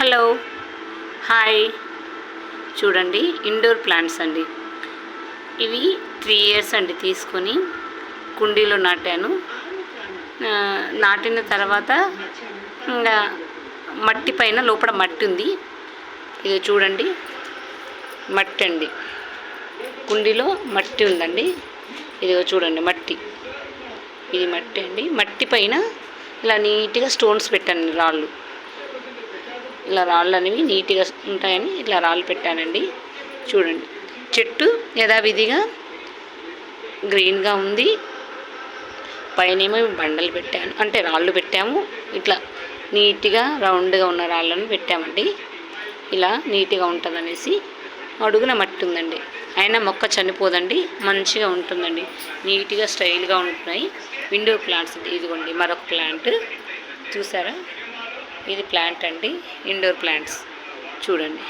Hello. Hi. చూడండి indoor plants అండి. ఇవి త్రీ ఇయర్స్ అండి తీసుకొని కుండీలో నాటాను. నాటిన తర్వాత ఇంకా మట్టి పైన లోపల మట్టి ఉంది. ఇది చూడండి మట్టి అండి. కుండీలో మట్టి ఉందండి. ఇదిగో చూడండి మట్టి. ఇది మట్టి అండి. మట్టి పైన ఇలా నీట్గా స్టోన్స్ పెట్టండి రాళ్ళు. ఇలా రాళ్ళు అనేవి నీట్గా ఉంటాయని ఇట్లా రాళ్ళు పెట్టానండి. చూడండి. చెట్టు యథావిధిగా గ్రీన్గా ఉంది. పైనేమో బండలు పెట్టాను. అంటే రాళ్ళు పెట్టాము. ఇట్లా నీట్గా రౌండ్గా ఉన్న రాళ్ళను పెట్టామండి. ఇలా నీట్గా ఉంటుందనేసి అడుగున మట్టి ఉందండి అయినా మొక్క చనిపోదండి. మంచిగా ఉంటుందండి. నీట్గా స్టైల్గా ఉంటున్నాయి. విండో ప్లాంట్స్ ఇదిగోండి. మరొక ప్లాంట్. చూసారా? ఇది ప్లాంట్ అండి ఇండోర్ ప్లాంట్స్. చూడండి.